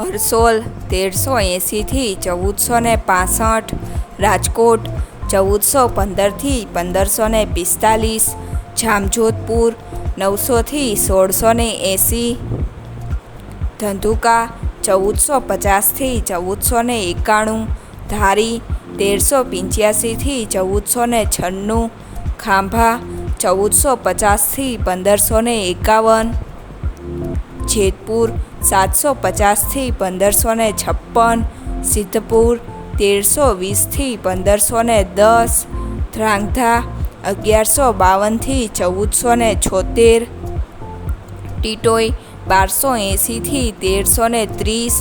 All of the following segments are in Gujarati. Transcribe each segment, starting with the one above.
હરસોલ તેરસો એંસીથી ચૌદસો ને પાસઠ, રાજકોટ, ચૌદસો પંદરથી પંદરસો ને પિસ્તાલીસ, જામજોધપુર, નવસોથી સોળસો ને એંસી, ધંધુકા, ચૌદસો પચાસથી ચૌદસો ને એકાણું, ધારી, તેરસો પંચ્યાસીથી ચૌદસો ને છન્નું, ખાંભા, ચૌદસો પચાસથી પંદરસો ને એકાવન જેતપુર સાતસો પચાસથી પંદરસો ને છપ્પન, સિદ્ધપુર તેરસો વીસથી પંદરસો ને દસ ધ્રાંગધા અગિયારસો બાવનથી ચૌદસો ને છોતેર, ટીટોઈ બારસો એંસીથી તેરસો ને ત્રીસ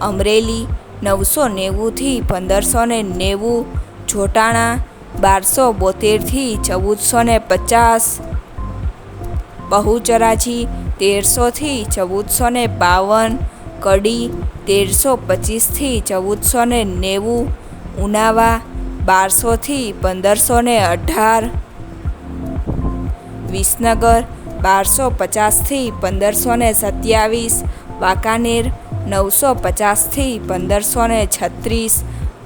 અમરેલી નવસો નેવુંથી પંદરસો ને નેવું, જોટાણા બારસો બોતેરથી ચૌદસો ને પચાસ, બહુચરાજી તેરસોથી ચૌદસો ને બાવન, કડી તેરસો પચીસથી ચૌદસો ને નેવું, ઉનાવા બારસોથી પંદરસો ને અઢાર, વિસનગર બારસો પચાસથી પંદરસો ને સત્યાવીસ, વાંકાનેર નવસો પચાસથી પંદરસો ને છત્રીસ,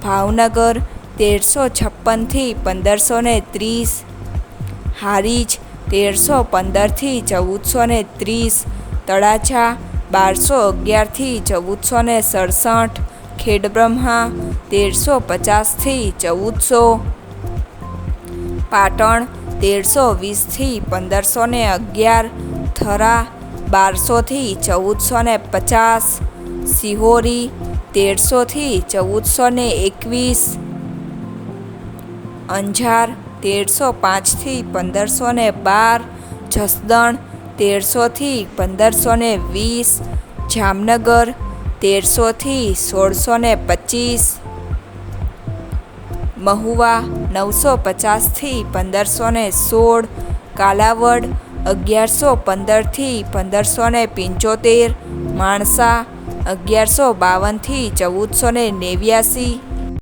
ભાવનગર તેરસો છપ્પનથી પંદરસો ને ત્રીસ, હારીજ તેરસો પંદરથી ચૌદસો ને ત્રીસ તળાછા બારસો અગિયારથી ચૌદસો ને સડસઠ, ખેડબ્રહ્મા તેરસો પચાસથી ચૌદસો, પાટણ તેરસો વીસથી પંદરસો ને અગિયાર, થરા બારસોથી ચૌદસો ને પચાસ, સિહોરી તેરસોથી ચૌદસો ને એકવીસ, અંજાર તેરસો પાંચથી પંદરસો ને બાર, જસદણ તેરસોથી પંદરસો ને વીસ, જામનગર તેરસોથી સોળસો ને પચીસ, મહુવા નવસો પચાસથી પંદરસો ને સોળ, કાલાવડ અગિયારસો પંદરથી પંદરસો ને પંચોતેર, માણસા અગિયારસો બાવનથી ચૌદસો ને નેવ્યાસી